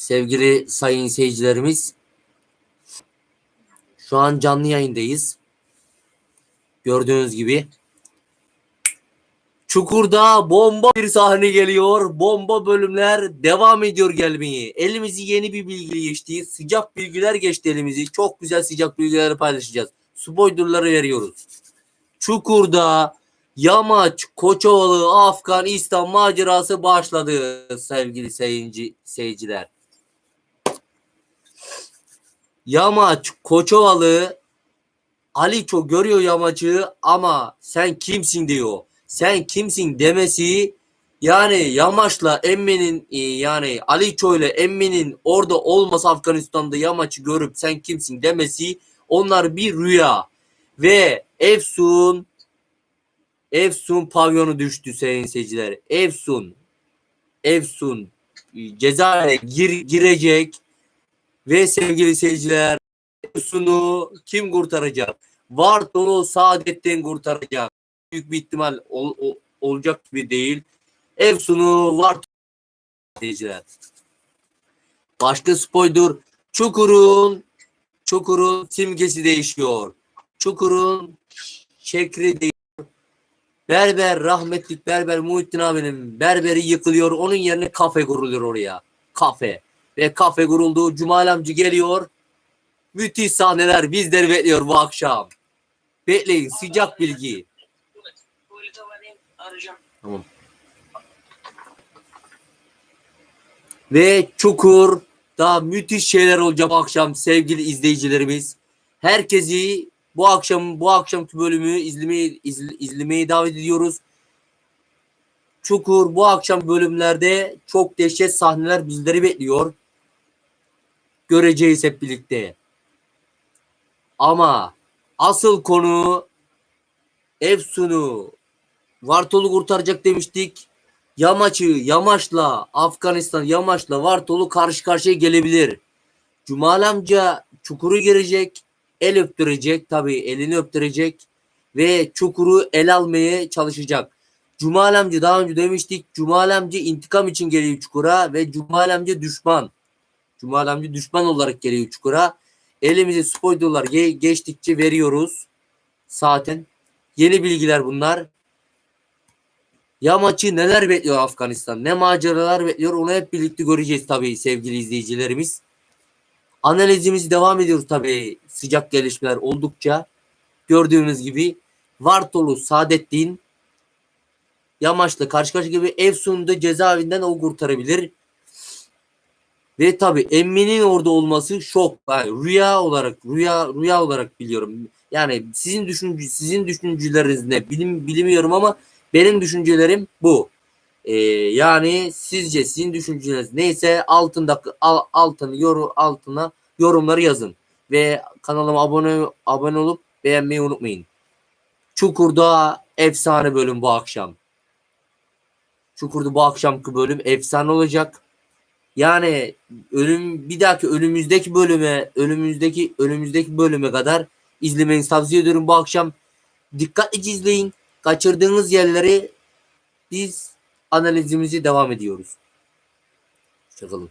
Sevgili sayın seyircilerimiz. Şu an canlı yayındayız. Gördüğünüz gibi. Çukur'da bomba bir sahne geliyor. Bomba bölümler devam ediyor gelmeyi. Elimizi yeni bir bilgi geçti. Sıcak bilgiler geçti elimizi. Çok güzel sıcak bilgileri paylaşacağız. Spoilerları veriyoruz. Çukur'da Yamaç, Koçovalı, Afganistan macerası başladı sevgili seyirci, seyirciler. Yamaç, Koçovalı, Aliço görüyor Yamaç'ı ama sen kimsin diyor. Sen kimsin demesi yani Yamaç'la Emmi'nin e, yani Aliço ile Emmi'nin orada olması Afganistan'da Yamaç'ı görüp sen kimsin demesi onlar bir rüya. Ve Efsun Efsun pavyonu düştü sayın seyirciler. Efsun Efsun e, cezaevine gir, girecek ve sevgili seyirciler Efsun'u kim kurtaracak? Vartolu Saadet'ten kurtaracak. Büyük bir ihtimal ol- ol- olacak gibi değil. Efsun'u Vartolu seyirciler. Başka spoiler Çukur'un Çukur'un simgesi değişiyor. Çukur'un şekli değişiyor. Berber rahmetlik Berber Muhittin abinin berberi yıkılıyor. Onun yerine kafe kuruluyor oraya. Kafe. Ve kafe kuruldu. Cumal amcı geliyor. Müthiş sahneler bizleri bekliyor bu akşam. Bekleyin sıcak bilgi. Tamam. Ve Çukur daha müthiş şeyler olacak bu akşam sevgili izleyicilerimiz. Herkesi bu akşam bu akşamki bölümü izlemeyi izle- izlemeye davet ediyoruz. Çukur bu akşam bölümlerde çok dehşet sahneler bizleri bekliyor. Göreceğiz hep birlikte. Ama asıl konu Efsun'u Vartol'u kurtaracak demiştik. Yamaç'ı Yamaç'la Afganistan Yamaç'la Vartol'u karşı karşıya gelebilir. Cumal amca çukuru girecek. El öptürecek tabii elini öptürecek ve çukuru el almaya çalışacak. Cumal amca daha önce demiştik. Cumal amca intikam için geliyor çukura ve Cumal amca düşman. Cumal amca düşman olarak geliyor çukura. Elimize spoilerlar ge- geçtikçe veriyoruz. Zaten yeni bilgiler bunlar. Yamaç'ı neler bekliyor Afganistan? Ne maceralar bekliyor? Onu hep birlikte göreceğiz tabii sevgili izleyicilerimiz. Analizimiz devam ediyoruz tabii sıcak gelişmeler oldukça. Gördüğünüz gibi Vartolu Saadettin Yamaç'la karşı karşıya gibi Efsun'da cezaevinden o kurtarabilir. Ve tabii Emmi'nin orada olması şok. Yani rüya olarak rüya rüya olarak biliyorum. Yani sizin düşünce sizin düşünceleriniz ne bilim bilmiyorum ama benim düşüncelerim bu. Ee, yani sizce sizin düşünceleriniz neyse altında al, altını yorum altına yorumları yazın ve kanalıma abone abone olup beğenmeyi unutmayın. Çukur'da efsane bölüm bu akşam. Çukur'da bu akşamki bölüm efsane olacak. Yani ölüm bir dahaki önümüzdeki bölüme önümüzdeki önümüzdeki bölüme kadar izlemenizi tavsiye ediyorum bu akşam. Dikkatlice izleyin. Kaçırdığınız yerleri biz analizimizi devam ediyoruz. Hoşçakalın.